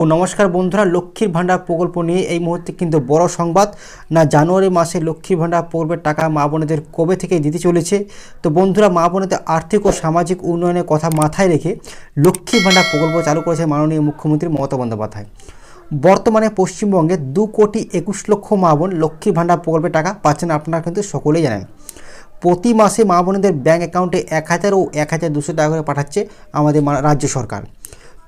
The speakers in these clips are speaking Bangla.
ও নমস্কার বন্ধুরা, লক্ষ্মীর ভাণ্ডার প্রকল্প নিয়ে এই মুহূর্তে কিন্তু বড় সংবাদ। না, জানুয়ারি মাসে লক্ষ্মীর ভাণ্ডার প্রকল্পের টাকা মা বোনেদের কবে থেকে দিতে চলেছে? তো বন্ধুরা, মা বোনেদের আর্থিক ও সামাজিক উন্নয়নের কথা মাথায় রেখে লক্ষ্মীর ভাণ্ডার প্রকল্প চালু করেছে মাননীয় মুখ্যমন্ত্রী মমতা বন্দ্যোপাধ্যায়। বর্তমানে পশ্চিমবঙ্গে দু কোটি একুশ লক্ষ মা বোন লক্ষ্মীর ভাণ্ডার প্রকল্পের টাকা পাচ্ছেন আপনারা কিন্তু সকলেই জানেন। প্রতি মাসে মা বোনেদের ব্যাঙ্ক অ্যাকাউন্টে এক হাজার ও এক হাজার দুশো টাকা করে পাঠাচ্ছে আমাদের রাজ্য সরকার।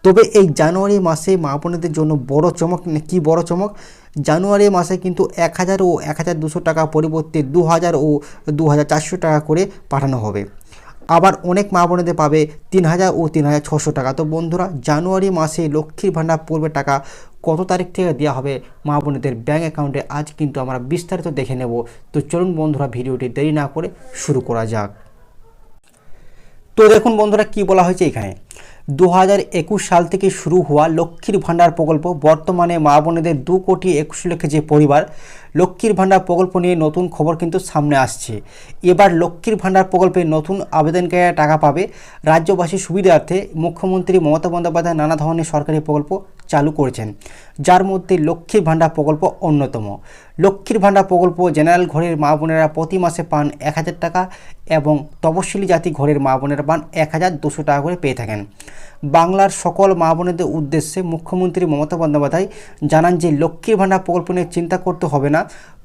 তবে এই জানুয়ারি মাসে মা জন্য বড় চমক কি বড় চমক? জানুয়ারি মাসে কিন্তু এক হাজার ও এক হাজার দুশো টাকা পরিবর্তে দু হাজার ও দু হাজার চারশো টাকা করে পাঠানো হবে। আবার অনেক মা বোনেদের পাবে তিন হাজার ও তিন হাজার ছশো টাকা। তো বন্ধুরা, জানুয়ারি মাসে লক্ষ্মীর ভাণ্ডার পূর্বে টাকা কত তারিখ থেকে দেওয়া হবে মা বোনেদের ব্যাঙ্ক অ্যাকাউন্টে? আজ কিন্তু আমরা বিস্তারিত দেখে নেব। তো চলুন বন্ধুরা, ভিডিওটি দেরি না করে শুরু করা যাক। তো দেখুন বন্ধুরা, কি বলা হয়েছে এখানে। দু হাজার একুশ সাল থেকে শুরু হওয়া লক্ষ্মীর ভাণ্ডার প্রকল্প বর্তমানে মা বোনেদের দু কোটি একুশ লক্ষ যে পরিবার, লক্ষ্মীর ভাণ্ডার প্রকল্প নিয়ে নতুন খবর কিন্তু সামনে আসছে। এবার লক্ষ্মীর ভাণ্ডার প্রকল্পে নতুন আবেদনকারীরা টাকা পাবে রাজ্যবাসীর সুবিধার্থে মুখ্যমন্ত্রী মমতা বন্দ্যোপাধ্যায় নানা ধরনের সরকারি প্রকল্প চালু করেছেন, যার মধ্যে লক্ষ্মীর ভাণ্ডার প্রকল্প অন্যতম। লক্ষ্মীর ভাণ্ডার প্রকল্প জেনারেল ঘরের মা বোনেরা প্রতি মাসে পান এক হাজার টাকা এবং তপশিলি জাতি ঘরের মা বোনেরা পান এক টাকা করে পেয়ে থাকেন। বাংলার সকল মা বোনেদের উদ্দেশ্যে মুখ্যমন্ত্রী মমতা বন্দ্যোপাধ্যায় জানান যে, লক্ষ্মীর ভাণ্ডার প্রকল্প নিয়ে চিন্তা করতে হবে না।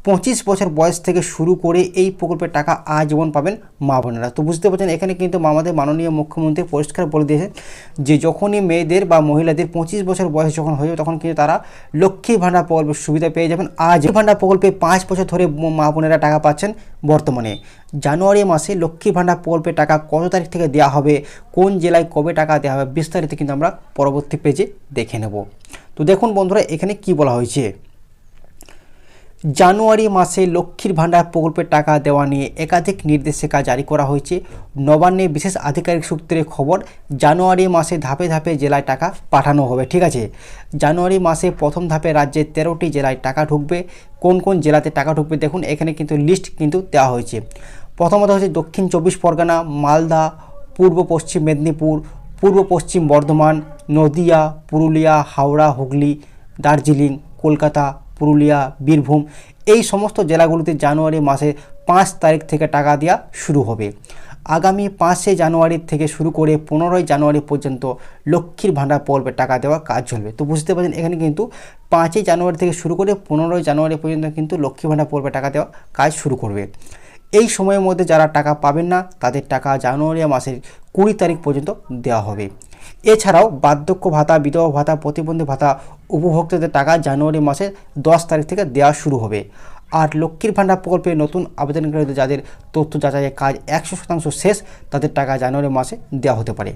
পঁচিশ বছর বয়স থেকে শুরু করে এই প্রকল্পের টাকা আজীবন পাবেন মা বোনেরা। তো বুঝতে পারছেন, এখানে কিন্তু আমাদের মাননীয় মুখ্যমন্ত্রী পরিষ্কার বলে দিয়েছেন যে যখনই মেয়েদের বা মহিলাদের পঁচিশ বছর বয়স যখন হয়ে যাবে, তখন কিন্তু তারা লক্ষ্মী ভাণ্ডার প্রকল্পের সুবিধা পেয়ে যাবেন। আজ ভাণ্ডার প্রকল্পে পাঁচ বছর ধরে মা বোনেরা টাকা পাচ্ছেন বর্তমানে। জানুয়ারি মাসে লক্ষ্মী ভাণ্ডার প্রকল্পের টাকা কত তারিখ থেকে দেওয়া হবে, কোন জেলায় কবে টাকা দেওয়া হবে, বিস্তারিত কিন্তু আমরা পরবর্তী পেজে দেখে নেব। তো দেখুন বন্ধুরা, এখানে কি বলা হয়েছে? জানুয়ারি মাসে লক্ষ্মীর ভাণ্ডার প্রকল্পের টাকা দেওয়া নিয়ে একাধিক নির্দেশিকা জারি করা হয়েছে। নবান্নে বিশেষ আধিকারিক সূত্রে খবর, জানুয়ারি মাসে ধাপে ধাপে জেলায় টাকা পাঠানো হবে, ঠিক আছে? জানুয়ারি মাসে প্রথম ধাপে রাজ্যের তেরোটি জেলায় টাকা ঢুকবে। কোন কোন জেলাতে টাকা ঢুকবে দেখুন, এখানে কিন্তু লিস্ট কিন্তু দেওয়া হয়েছে। প্রথমত হচ্ছে দক্ষিণ চব্বিশ পরগনা, মালদা, পূর্ব পশ্চিম মেদিনীপুর, পূর্ব পশ্চিম বর্ধমান, নদিয়া, পুরুলিয়া, হাওড়া, হুগলি, দার্জিলিং, কলকাতা পুরুলিয়া, বীরভূম এই সমস্ত জেলাগুলিতে জানুয়ারি মাসে পাঁচ তারিখ থেকে টাকা দেওয়া শুরু হবে। আগামী পাঁচই জানুয়ারি থেকে শুরু করে পনেরোই জানুয়ারি পর্যন্ত লক্ষ্মীর ভাণ্ডার পর্বে টাকা দেওয়া কাজ চলবে। তো বুঝতে পারছেন, এখানে কিন্তু পাঁচই জানুয়ারি থেকে শুরু করে পনেরোই জানুয়ারি পর্যন্ত কিন্তু লক্ষ্মী ভাণ্ডার প্রকল্পের টাকা দেওয়া কাজ শুরু করবে। এই সময়ের মধ্যে যারা টাকা পাবেন না, তাদের টাকা জানুয়ারি মাসের কুড়ি তারিখ পর্যন্ত দেওয়া হবে। এছাড়াও বার্ধক্য ভাতা, বিধবা ভাতা, প্রতিবন্ধী ভাতা উপভোক্তাদের টাকা জানুয়ারি মাসের দশ তারিখ থেকে দেওয়া শুরু হবে। আর লক্ষ্মীর ভাণ্ডার প্রকল্পে নতুন আবেদনকারীদের যাদের তথ্য যাচাইয়ের কাজ একশো শতাংশ শেষ, তাদের টাকা জানুয়ারি মাসে দেওয়া হতে পারে।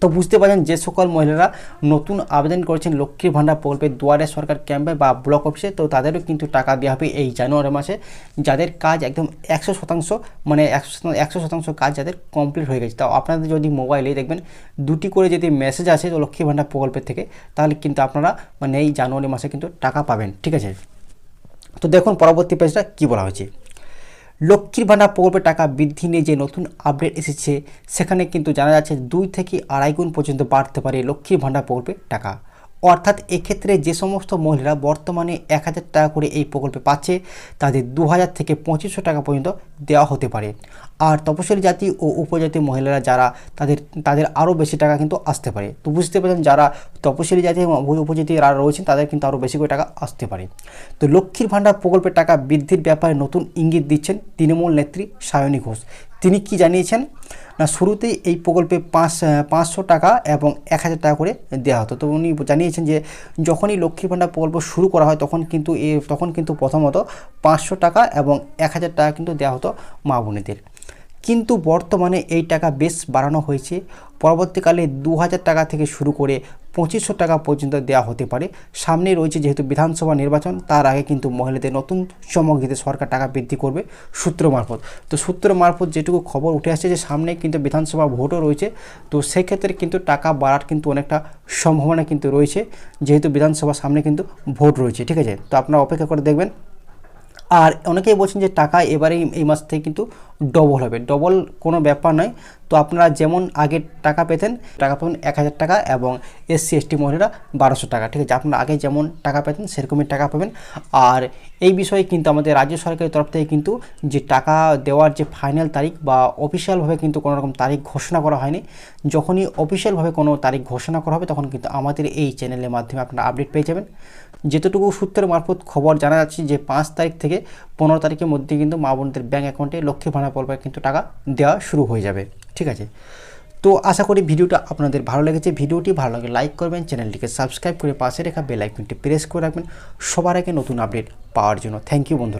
তো বুঝতে পারছেন যে সকল মহিলারা নতুন আবেদন করেছেন লক্ষ্মীর ভাণ্ডার প্রকল্পে দুয়ারে সরকার ক্যাম্পে বা ব্লক অফিসে, তো তাদেরও কিন্তু টাকা দেওয়া হবে এই জানুয়ারি মাসে। যাদের কাজ একদম একশো শতাংশ মানে একশো শতাংশ কাজ যাদের কমপ্লিট হয়ে গেছে। তো আপনাদের যদি মোবাইলে দেখবেন, দুটি করে যদি মেসেজ আসে তো লক্ষ্মী ভাণ্ডার প্রকল্পের থেকে, তাহলে কিন্তু আপনারা মানে এই জানুয়ারি মাসে কিন্তু টাকা পাবেন, ঠিক আছে? তো দেখুন পরবর্তী পেজটা কী বলা হয়েছে? লক্ষ্মীর ভাণ্ডার প্রকল্পের টাকা বৃদ্ধি নিয়ে যে নতুন আপডেট এসেছে, সেখানে কিন্তু জানা যাচ্ছে দুই থেকে আড়াই গুণ পর্যন্ত বাড়তে পারে লক্ষ্মীর ভাণ্ডার প্রকল্পের টাকা। অর্থাৎ এক্ষেত্রে যে সমস্ত মহিলারা বর্তমানে এক হাজার টাকা করে এই প্রকল্পে পাচ্ছে, তাদের দু হাজার থেকে পঁচিশশো টাকা পর্যন্ত দেওয়া হতে পারে। আর তপশিলি জাতি ও উপজাতি মহিলারা যারা, তাদের তাদের আরও বেশি টাকা কিন্তু আসতে পারে। তো বুঝতে পারছেন, যারা তপশিলি জাতি এবং উপজাতি যারা রয়েছেন, তাদের কিন্তু আরও বেশি করে টাকা আসতে পারে। তো লক্ষ্মীর ভাণ্ডার প্রকল্পের টাকা বৃদ্ধির ব্যাপারে নতুন ইঙ্গিত দিচ্ছেন তৃণমূল নেত্রী সায়নী ঘোষ। তিনি কি জানিয়েছেন? না, শুরুতেই এই প্রকল্পে পাঁচ পাঁচশো টাকা এবং এক হাজার টাকা করে দেওয়া হতো। তো উনি জানিয়েছেন যে, যখনই লক্ষ্মী ভাণ্ডার প্রকল্প শুরু করা হয়, তখন কিন্তু এ, তখন কিন্তু প্রথমত পাঁচশো টাকা এবং এক হাজার টাকা কিন্তু দেওয়া হতো মা বোনেদের। কিন্তু বর্তমানে এই টাকা বেশ বাড়ানো হয়েছে। পরবর্তীকালে দু হাজার টাকা থেকে শুরু করে পঁচিশশো টাকা পর্যন্ত দেওয়া হতে পারে। সামনে রয়েছে যেহেতু বিধানসভা নির্বাচন, তার আগে কিন্তু মহিলাদের নতুন চমক দিতে সরকার টাকা বৃদ্ধি করবে সূত্র মারফত। তো সূত্র মারফত যেটুকু খবর উঠে আসছে যে, সামনে কিন্তু বিধানসভা ভোটও রয়েছে। তো সেক্ষেত্রে কিন্তু টাকা বাড়ার কিন্তু অনেকটা সম্ভাবনা কিন্তু রয়েছে। যেহেতু বিধানসভা সামনে কিন্তু ভোট রয়েছে, ঠিক আছে? তো আপনারা অপেক্ষা করে দেখবেন। আর অনেকেই বলছেন যে, টাকা এবারে এই- এই মাস থেকে কিন্তু ডবল হবে। ডবল কোনো ব্যাপার নয়। তো আপনারা যেমন আগে টাকা পেতেন, টাকা পাবেন এক হাজার টাকা এবং এসসি, এসটি মহিলারা বারোশো টাকা। ঠিক আছে, আপনারা আগে যেমন টাকা পেতেন, সেরকমই টাকা পাবেন। আর এই বিষয়ে কিন্তু আমাদের রাজ্য সরকারের তরফ থেকে কিন্তু যে টাকা দেওয়ার যে ফাইনাল তারিখ বা অফিসিয়ালভাবে কিন্তু কোনো রকম তারিখ ঘোষণা করা হয়নি। যখনই অফিসিয়ালভাবে কোনো তারিখ ঘোষণা করা হবে, তখন কিন্তু আমাদের এই চ্যানেলের মাধ্যমে আপনারা আপডেট পেয়ে যাবেন। যেতটুকু সূত্রের মারফত খবর জানা যাচ্ছে যে, পাঁচ তারিখ থেকে পনেরো তারিখের মধ্যে কিন্তু মা বোনদের ব্যাঙ্ক অ্যাকাউন্টে লক্ষ্মী ভাণ্ডার প্রকল্পে কিন্তু টাকা দেওয়া শুরু হয়ে যাবে, ঠিক আছে? তো আশা করি ভিডিওটা আপনাদের ভালো লেগেছে। ভিডিওটি ভালো লাগে লাইক করবেন, চ্যানেলটিকে সাবস্ক্রাইব করে পাশে রেখা বেল আইকনটি প্রেস করে রাখবেন। সবার আগে নতুন আপডেট পাওয়ার জন্য। থ্যাংক ইউ বন্ধুরা।